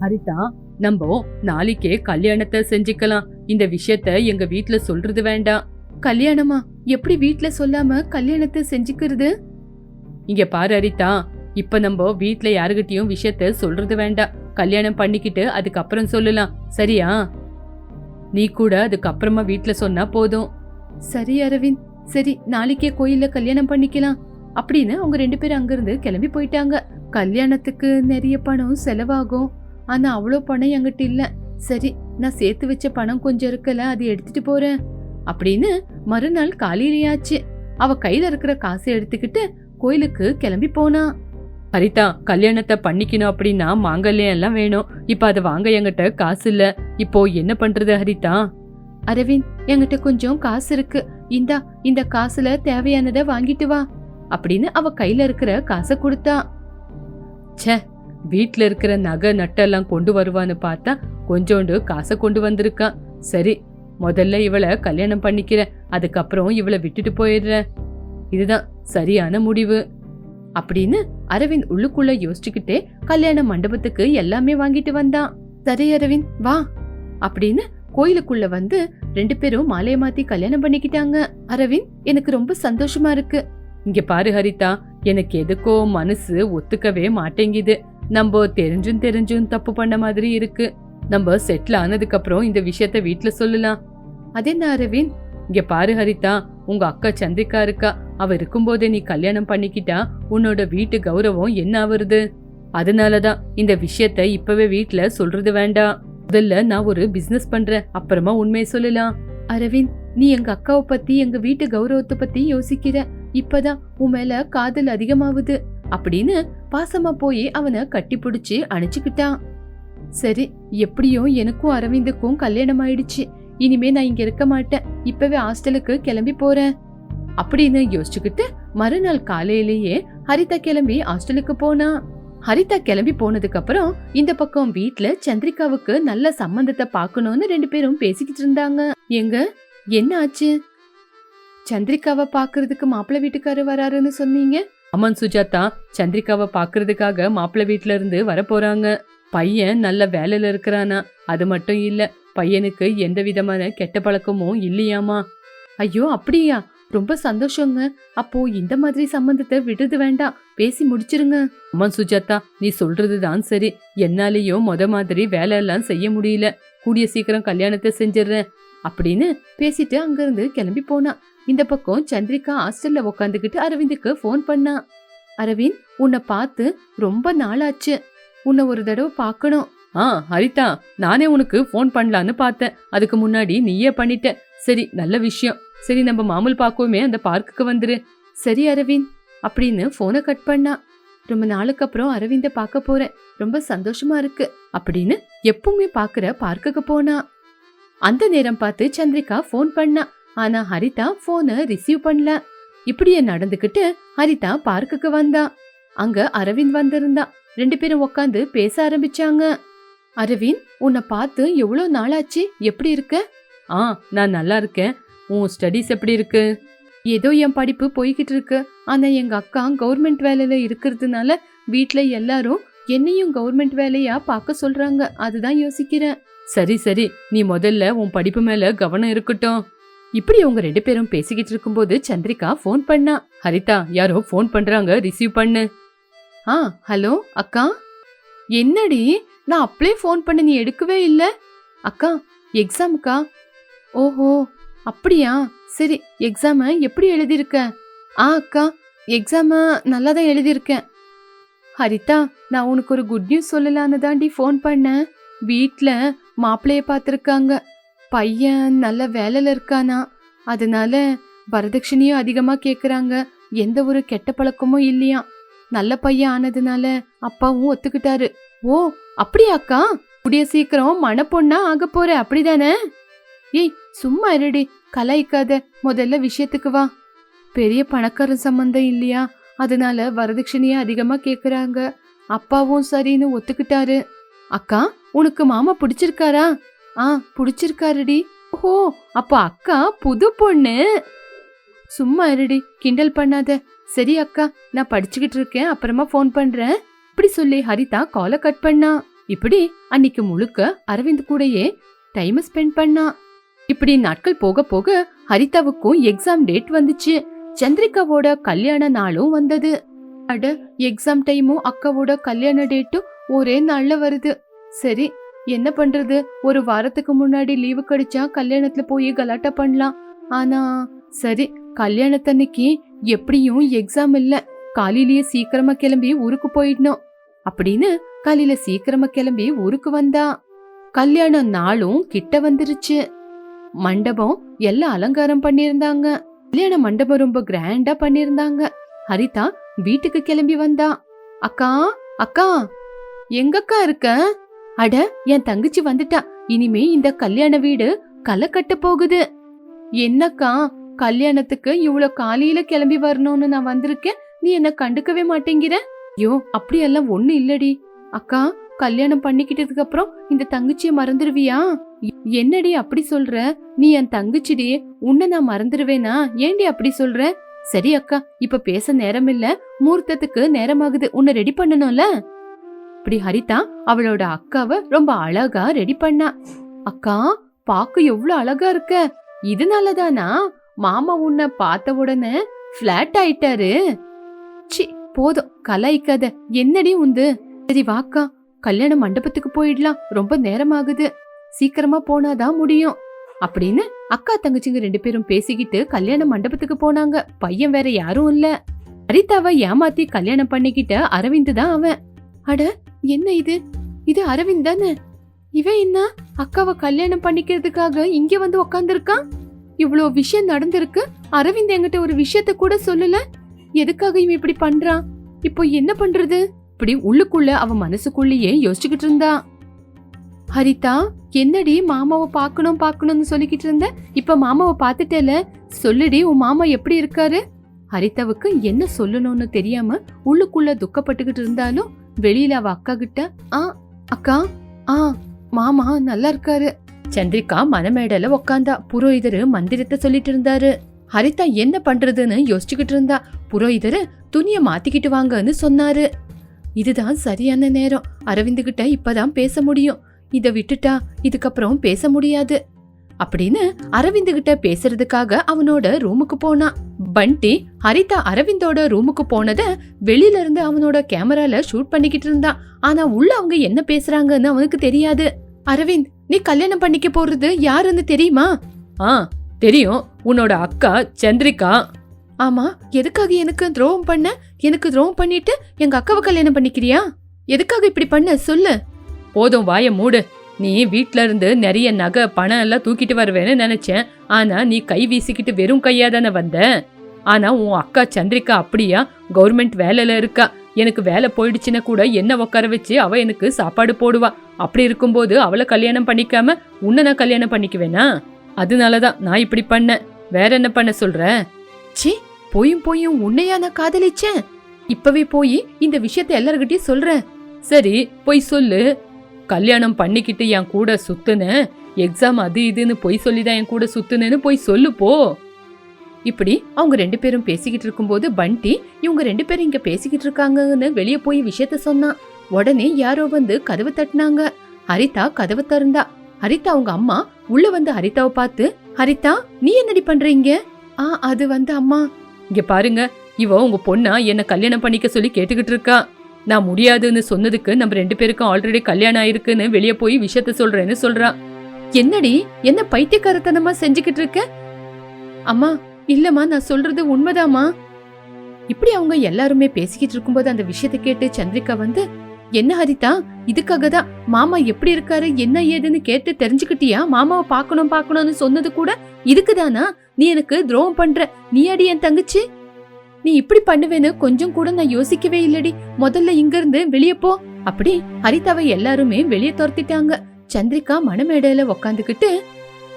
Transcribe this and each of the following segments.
ஹரிதா நம்ம நாளைக்கே கல்யாணத்தை செஞ்சுக்கலாம். இந்த விஷயத்த எங்க வீட்ல சொல்றது வேண்டாம். கல்யாணமா? எப்படி வீட்ல சொல்லாம கல்யாணத்தை செஞ்சுக்கிறது? இங்க பாரு ஹரிதா இப்ப நம்ம வீட்ல யாருகிட்டயும் விஷயத்த சொல்றது வேண்டாம். கல்யாணம் பண்ணிக்கிட்டு அதுக்கப்புறம் சொல்லலாம். சரியா? நீ கூட அதுக்கப்புறமா வீட்ல சொன்னா போதும். சரி அரவிந்த் சரி நாளைக்கே கோயில்ல கல்யாணம் பண்ணிக்கலாம். அப்படின்னு அவங்க ரெண்டு பேரும் அங்கிருந்து கிளம்பி போயிட்டாங்க. கல்யாணத்துக்கு நிறைய பணம் செலவாகும். ஆனா அவ்வளோ பணம் என்கிட்ட இல்ல. சரி நான் சேர்த்து வச்ச பணம் கொஞ்சம் இருக்கல அதை எடுத்துட்டு போறேன். அப்படின்னு மறுநாள் காலையிலேயாச்சு. அவ கையில இருக்கிற காசை எடுத்துக்கிட்டு கோயிலுக்கு கிளம்பி போனா. ஹரிதா கல்யாணத்தை பண்ணிக்கணும் அப்படின்னா மாங்கல்யம் எல்லாம் வேணும். இப்ப அதை வாங்க என்கிட்ட காசு இல்ல. இப்போ என்ன பண்றது ஹரிதா? அரவிந்த் என்கிட்ட கொஞ்சம் காசு இருக்கு. இந்தா இந்த காசுல தேவையானதை வாங்கிட்டு வா. அப்படின்னு அவ கையில இருக்கிற காசை கொடுத்தா. ச்சே வீட்ல இருக்கிற நகை நட்டெல்லாம் கொண்டு வருவான்னு பார்த்தா கொஞ்சோண்டு காசை கொண்டு வந்திருக்கான் சரி முதல்ல இவளை கல்யாணம் பண்ணிக்கிறேன். அதுக்கப்புறம் இவளை விட்டுட்டு போயிடுறேன். இதுதான் சரியான முடிவு. அப்படின்னு அரவிந்த் உள்ளுக்குள்ள யோசிச்சுக்கிட்டே கல்யாண மண்டபத்துக்கு எல்லாமே வாங்கிட்டு வந்தான். சரி அரவிந்த் வா. அப்படின்னு கோயிலுக்குள்ள வந்து ரெண்டு பேரும் மாலைய மாத்தி கல்யாணம் பண்ணிக்கிட்டாங்க. அரவிந்த் எனக்கு ரொம்ப சந்தோஷமா இருக்கு. இங்க பாரு ஹரிதா எனக்கு எதுக்கோ மனசு ஒத்துக்கவே மாட்டேங்குது. நம்ம தெரிஞ்சும் தெரிஞ்சும் தப்பு பண்ண மாதிரி இருக்கு. நம்ம செட்டில் ஆனதுக்கு அப்புறம் இந்த விஷயத்த வீட்டில் சொல்லலாம். அதே அரவிந்த் இங்க பாரு ஹரிதா உங்க அக்கா சந்திரிகா இருக்கா. அவ இருக்கும்போதே நீ கல்யாணம் பண்ணிக்கிட்டா உன்னோட வீட்டு கௌரவம் என்ன ஆவருது? அதனாலதான் இந்த விஷயத்த இப்பவே வீட்டில் சொல்றது வேண்டாம். முதல்ல நான் ஒரு பிசினஸ் பண்றேன். அப்புறமா உண்மையை சொல்லலாம். அரவிந்த் நீ எங்க அக்காவை பத்தி எங்க வீட்டு கௌரவத்தை பத்தி யோசிக்கிற. இப்பதான் உன் மேல காதல் அதிகமாவுது அப்படின்னு பாசமா போய் அவனை கட்டிப்பிடிச்சி பிடிச்சு அணைச்சுக்கிட்டான் சரி எப்படியும் எனக்கும் அரவிந்துக்கும் கல்யாணம் ஆயிடுச்சு இனிமே நான் இங்க இருக்க மாட்டேன். இப்பவே ஹாஸ்டலுக்கு கிளம்பி போறேன். அப்படின்னு யோசிச்சுக்கிட்டு மறுநாள் காலையிலேயே ஹரிதா கிளம்பி ஹாஸ்டலுக்கு போனா. ஹரிதா கிளம்பி போனதுக்கு அப்புறம் இந்த பக்கம் வீட்ல சந்திரிகாவுக்கு நல்ல சம்பந்தத்தை பார்க்கணும்னு ரெண்டு பேரும் பேசிக்கிட்டு இருந்தாங்க. எங்க? என்ன ஆச்சு? சந்திரிகாவை பாக்குறதுக்கு மாப்பிள்ளை வீட்டுக்காரர் வராருன்னு சொன்னீங்க? அமன் சுஜாதா சந்திரிகாவை பாக்குறதுக்காக மாப்பிள்ளை வீட்டுல இருந்து வர போறாங்க பையன் நல்ல வேலையில இருக்கிறானா? அது மட்டும் இல்ல பையனுக்கு எந்த விதமான கெட்ட பழக்கமும் இல்லையாமா? ஐயோ அப்படியா? ரொம்ப சந்தோஷங்க. அப்போ இந்த மாதிரி சம்பந்தத்தை விடுறது வேண்டாம். பேசி முடிச்சிருங்க. அம்மன் சுஜாதா நீ சொல்றதுதான் சரி. என்னாலேயும் மொத மாதிரி வேலையெல்லாம் செய்ய முடியல. கூடிய சீக்கிரம் கல்யாணத்தை செஞ்சிடுறேன். அப்படின்னு பேசிட்டு அங்கிருந்து கிளம்பி போனா. இந்த பக்கம் சந்திரிகா ஹாஸ்டல்ல உக்காந்துக்கிட்டு அரவிந்துக்கு ஃபோன் பண்ணா. அரவிந்த் உன்னை பார்த்து ரொம்ப நாளாச்சு. உன்னை ஒரு தடவை பார்க்கணும். ஆ ஹரிதா நானே உனக்கு ஃபோன் பண்ணலான்னு பார்த்தேன். அதுக்கு முன்னாடி நீயே பண்ணிட்ட. சரி நல்ல விஷயம். சரி நம்ம மாமூல் பார்க்கவுமே அந்த பார்க்குக்கு வந்துரு. சரி அரவிந்த் அப்படின்னு ஃபோனை கட் பண்ணா. ரொம்ப நாளுக்கு அப்புறம் அரவிந்த பார்க்க போறேன். ரொம்ப சந்தோஷமா இருக்கு. அப்படின்னு எப்பவுமே பார்க்குற பார்க்குக்கு போனா. அந்த நேரம் பார்த்து சந்திரிகா ஃபோன் பண்ணா. ஆனா ஹரிதா போனை ரிசீவ் பண்ணல. இப்படியே நடந்துகிட்டு ஹரிதா பார்க்குக்கு வந்தா. அங்க அரவிந்த் வந்திருந்தா. ரெண்டு பேரும் உட்காந்து பேச ஆரம்பிச்சாங்க. அரவிந்த் உன்னை பார்த்து எவ்வளோ நாளாச்சு? எப்படி இருக்க? ஆ நான் நல்லா இருக்கேன். உன் ஸ்டடீஸ் எப்படி இருக்கு? ஏதோ என் படிப்பு போய்கிட்டு இருக்கு. ஆனா எங்க அக்கா கவர்மெண்ட் வேலையில இருக்கிறதுனால வீட்ல எல்லாரும் என்னையும் கவர்மெண்ட் வேலையா பார்க்க சொல்றாங்க. அதுதான் யோசிக்கிறேன். சரி சரி. நீ முதல்ல உன் படிப்பு மேல கவனம் இருக்கட்டும். இப்படி அவங்க ரெண்டு பேரும் பேசிக்கிட்டு இருக்கும்போது சந்திரிகா ஃபோன் பண்ணா. ஹரிதா யாரோ ஃபோன் பண்றாங்க ரிசீவ் பண்ணு. ஆ ஹலோ அக்கா? என்னடி? நான் அப்படியே ஃபோன் பண்ண நீ எடுக்கவே இல்ல. அக்கா எக்ஸாமுக்கா ஓஹோ அப்படியா? சரி எக்ஸாம எப்படி எழுதியிருக்க? ஆ அக்கா எக்ஸாம நல்லா தான் எழுதியிருக்கேன். ஹரிதா நான் உனக்கு ஒரு குட் நியூஸ் சொல்லலான்னு தாண்டி ஃபோன் பண்ணேன். வீட்டில் மாப்பிள்ளைய பார்த்துருக்காங்க. பையன் நல்ல வேலையில் இருக்கானா? அதனால வரதட்சணையும் அதிகமாக கேட்குறாங்க எந்த ஒரு கெட்ட பழக்கமும் இல்லையா? நல்ல பையன் ஆனதுனால அப்பாவும் ஒத்துக்கிட்டாரு. ஓ அப்படியாக்கா கூடிய சீக்கிரம் மணப்பொண்ணா ஆக போற அப்படிதானே? ஏய் சும்மா இருடி கலாய்க்காத. முதல்ல விஷயத்துக்கு வா. பெரிய பணக்காரன் சம்பந்தம் இல்லையா? அதனால வரதட்சணையை அதிகமா கேட்குறாங்க அப்பாவும் சரின்னு ஒத்துக்கிட்டாரு. அக்கா உனக்கு மாமா பிடிச்சிருக்காரா? ஆ பிடிச்சிருக்காருடி. ஓஹோ அப்போ அக்கா புது பொண்ணு. சும்மா இருடி கிண்டல் பண்ணாத. சரி அக்கா நான் படிச்சுக்கிட்டு இருக்கேன் அப்புறமா ஃபோன் பண்றேன். இப்படி சொல்லி ஹரிதா காலை கட் பண்ணா. இப்படி அன்னைக்கு முழுக்க அரவிந்த் கூடயே டைம் ஸ்பெண்ட் பண்ணா. இப்படி நாட்கள் போக போக ஹரிதாவுக்கும் எக்ஸாம் டேட் வந்துச்சு. சந்திரிகாவோட கல்யாண நாளும் வந்தது. அட எக்ஸாம் டைமும் அக்காவோட கல்யாண டேட்டும் ஒரே நாள்ல வருது. சரி என்ன பண்றது? ஒரு வாரத்துக்கு முன்னாடி லீவு கிடைச்சா கல்யாணத்துல போய் கலாட்டா பண்ணலாம். ஆனா சரி கல்யாணத்தன்னைக்கு எப்படியும் எக்ஸாம் இல்ல. காலையிலேயே சீக்கிரமா கிளம்பி ஊருக்கு போயிடணும். அப்படின்னு காலையில சீக்கிரமா கிளம்பி ஊருக்கு வந்தா. கல்யாண நாளும் கிட்ட வந்துருச்சு. மண்டபம் எல்லாம் அலங்காரம் பண்ணியிருந்தாங்க. கல்யாண மண்டபம் ரொம்ப கிராண்டா பண்ணியிருந்தாங்க. ஹரிதா வீட்டுக்கு கிளம்பி வந்தா. அக்கா அக்கா எங்கக்கா இருக்க? அட என் தங்கச்சி வந்துட்டா. இனிமே இந்த கல்யாண வீடு களை கட்ட போகுது. என்னக்கா கல்யாணத்துக்கு இவ்வளவு காலையில கிளம்பி வரணும்னு நான் வந்திருக்கேன். நீ என்ன கண்டுக்கவே மாட்டேங்கிற? ஐயோ அப்படியெல்லாம் ஒண்ணு இல்லடி. அக்கா கல்யாணம் பண்ணிக்கிட்டதுக்கு அப்புறம் இந்த தங்கச்சிய மறந்துடுவியா என்னடி அப்படி சொல்ற? நீ என் தங்கச்சிடி உன்னை நான் மறந்துடுவேனா ஏண்டி அப்படி சொல்ற? சரி அக்கா இப்ப பேச நேரம் இல்ல முகூர்த்தத்துக்கு நேரமாகுது. உன்னை ரெடி பண்ணணும்ல? இப்படி ஹரிதா அவளோட அக்காவை ரொம்ப அழகா ரெடி பண்ணா. அக்கா பாக்க எவ்வளவு அழகா இருக்க. இதனாலதானா? மாமா உன்னை பார்த்த உடனே ஃபிளாட் ஆயிட்டாரு. சி போதும் கலாய்க்காத. என்னடி உந்து சரி வாக்கா கல்யாண மண்டபத்துக்கு போயிடலாம். ரொம்ப நேரமாகுது. சீக்கிரமா போனாதான் முடியும். அப்படின்னு அக்கா தங்கச்சிங்க ரெண்டு பேரும் பேசிக்கிட்டு கல்யாண மண்டபத்துக்கு போனாங்க. பையன் வேற யாரும் இல்ல. ஹரிதாவை ஏமாத்தி கல்யாணம் பண்ணிக்கிட்ட அரவிந்த் தான் அவன். அட என்ன இது? இது அரவிந்த் தானே? இவன் என்ன? அக்காவை கல்யாணம் பண்ணிக்கிறதுக்காக இங்க வந்து உக்காந்துருக்கான் இவ்வளோ விஷயம் நடந்திருக்கு. அரவிந்த் என்கிட்ட ஒரு விஷயத்த கூட சொல்லல. எதுக்காக இவன் இப்படி பண்றான்? இப்போ என்ன பண்றது? இப்படி உள்ளுக்குள்ள அவன் மனசுக்குள்ளேயே யோசிச்சுக்கிட்டு இருந்தா. ஹரிதா என்னடி மாமாவை பார்க்கணும் பார்க்கணும்னு சொல்லிக்கிட்டு இருந்த? இப்ப மாமாவை பார்த்துட்டேல? சொல்லுடி உன் மாமா எப்படி இருக்காரு? ஹரிதாவுக்கு என்ன சொல்லணும்னு தெரியாம உள்ளுக்குள்ள துக்கப்பட்டுக்கிட்டு இருந்தாலும் வெளியில அவ அக்கா கிட்ட ஆ அக்கா ஆ மாமா நல்லா இருக்காரு. சந்திரிகா மனமேடல உக்காந்தா. புரோகிதரு மந்திரத்தை சொல்லிட்டு இருந்தாரு. ஹரிதா என்ன பண்றதுன்னு யோசிச்சுக்கிட்டு இருந்தா. புரோகிதரு துணிய மாத்திக்கிட்டு வாங்கன்னு சொன்னாரு. இதுதான் சரியான நேரம். அரவிந்த் கிட்ட இப்பதான் பேச முடியும். இத விட்டுட்டா இதுக்கப்புறம் பேச முடியாது. அப்படின்னு அரவிந்த் கிட்ட பேசுறதுக்காக அவனோட ரூமுக்கு போனான். பண்டி ஹரிதா அரவிந்தோட ரூமுக்கு போனத வெளியில இருந்து அவனோட கேமரால ஷூட் பண்ணிக்கிட்டு இருந்தான். ஆனா உள்ள அவங்க என்ன பேசுறாங்கன்னு அவனுக்கு தெரியாது. அரவிந்த் நீ கல்யாணம் பண்ணிக்க போறது யாருன்னு தெரியுமா? ஆ தெரியும். உன்னோட அக்கா சந்திரிகா. ஆமா எதுக்காக எனக்கு துரோகம் பண்ண? எனக்கு துரோகம் பண்ணிட்டு எங்க அக்காவை கல்யாணம் பண்ணிக்கிறியா? எதுக்காக இப்படி பண்ண? சொல்லு. போதும் வாய மூடு. நீ வீட்ல இருந்து நிறைய நகை பணம் எல்லாம் தூக்கிட்டு வருவேன்னு நினைச்சேன். ஆனா நீ கை வீசிக்கிட்டு வெறும் கையா தானே வந்த? ஆனா உன் அக்கா சந்திரிகா அப்படியா? கவர்மெண்ட் வேலையில இருக்கா. எனக்கு வேலை போயிடுச்சுன்னா கூட என்ன உட்கார வச்சு அவ எனக்கு சாப்பாடு போடுவா? அப்படி இருக்கும்போது அவளை கல்யாணம் பண்ணிக்காம உன்னை நான் கல்யாணம் பண்ணிக்குவேனா? அதனாலதான் நான் இப்படி பண்ணேன். வேற என்ன பண்ண சொல்ற? ச்சீ போயும் போயும் உன்னையா நான் காதலிச்சேன்? இப்பவே போய் இந்த விஷயத்தை எல்லார்கிட்டயும் சொல்றேன். சரி போய் சொல்லு. கல்யாணம் பண்ணிக்கிட்டு என் கூட சுத்துன எக்ஸாம் அது இதுன்னு பொய் சொல்லி தான் என் கூட சுத்துனேன்னு போய் சொல்லு போ. இப்படி அவங்க ரெண்டு பேரும் பேசிக்கிட்டு இருக்கும்போது பண்டி இவங்க ரெண்டு பேரும் இங்க பேசிக்கிட்டு இருக்காங்கன்னு வெளியே போய் விஷயத்த சொன்னான். உடனே யாரோ வந்து கதவை தட்டினாங்க. ஹரிதா கதவை திறந்தா. ஹரிதா அவங்க அம்மா உள்ள வந்து ஹரிதாவை பார்த்து ஹரிதா நீ என்னடி பண்றீங்க ஆ அது வந்து அம்மா. இங்க பாருங்க இவ உங்க பொண்ணா என்ன கல்யாணம் பண்ணிக்க சொல்லி கேட்டுக்கிட்டு இருக்கா. நான் முடியாதுன்னு சொன்னதுக்கு நம்ம ரெண்டு பேருக்கும் ஆல்ரெடி கல்யாணம் ஆயிருக்குன்னு வெளியே போய் விஷயத்த சொல்றேன்னு சொல்றா. என்னடி? என்ன பைத்தியக்காரத்தனமா செஞ்சுக்கிட்டு இருக்க? அம்மா இல்லம்மா நான் சொல்றது உண்மைதாம்மா. இப்படி அவங்க எல்லாருமே பேசிக்கிட்டு இருக்கும்போது அந்த விஷயத்தை கேட்டு சந்திரிகா வந்து என்ன ஹரிதா? இதுக்காக தான் மாமா எப்படி இருக்காரு? என்ன ஏதுன்னு கேட்டு தெரிஞ்சுக்கிட்டியா? மாமாவை பார்க்கணும் பார்க்கணும்னு சொன்னது கூட இதுக்குதானா? நீ எனக்கு துரோகம் பண்ற. நீ அடி என் தங்கச்சி? நீ இப்படி பண்ணுவேன்னு கொஞ்சம் கூட நான் யோசிக்கவே இல்லடி. முதல்ல இங்க இருந்து வெளியே போ. அப்படி ஹரிதாவை எல்லாருமே வெளியே துரத்திட்டாங்க. சந்திரிகா மணமேடையில உக்காந்துக்கிட்டு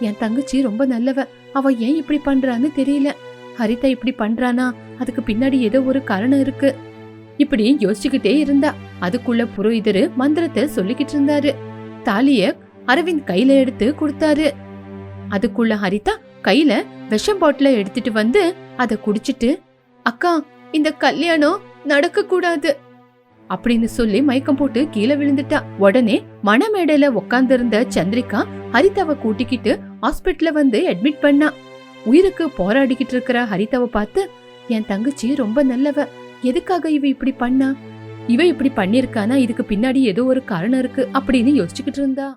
என் தங்கச்சி ரொம்ப நல்லவ. அவ ஏன் இப்படி பண்றான்னு தெரியல. ஹரிதா இப்படி பண்றானா? அதுக்கு பின்னாடி ஏதோ ஒரு காரணம் இருக்கு. இப்படி யோசிச்சுக்கிட்டே இருந்தா. அதுக்குள்ள புரோகிதரு மந்திரத்தை சொல்லிக்கிட்டு இருந்தாரு. தாலிய அரவிந்த் கையில எடுத்து கொடுத்தாரு. அதுக்குள்ள ஹரிதா கையில விஷம் பாட்டில எடுத்துட்டு வந்து அத குடிச்சிட்டு அக்கா இந்த கல்யாணம் நடக்க கூடாது அப்படின்னு சொல்லி மயக்கம் போட்டு கீழே விழுந்துட்டா. உடனே மணமேடையில உட்கார்ந்திருந்த சந்திரிகா ஹரிதாவை கூட்டிக்கிட்டு ஹாஸ்பிட்டல வந்து அட்மிட் பண்ணா. உயிருக்கு போராடிக்கிட்டு இருக்கிற ஹரிதாவை பார்த்து என் தங்கச்சி ரொம்ப நல்லவ. எதுக்காக இவ இப்படி பண்ணா? இவ இப்படி பண்ணிருக்கானா இதுக்கு பின்னாடி ஏதோ ஒரு காரணம் இருக்கு. அப்படின்னு யோசிச்சுக்கிட்டு இருந்தா.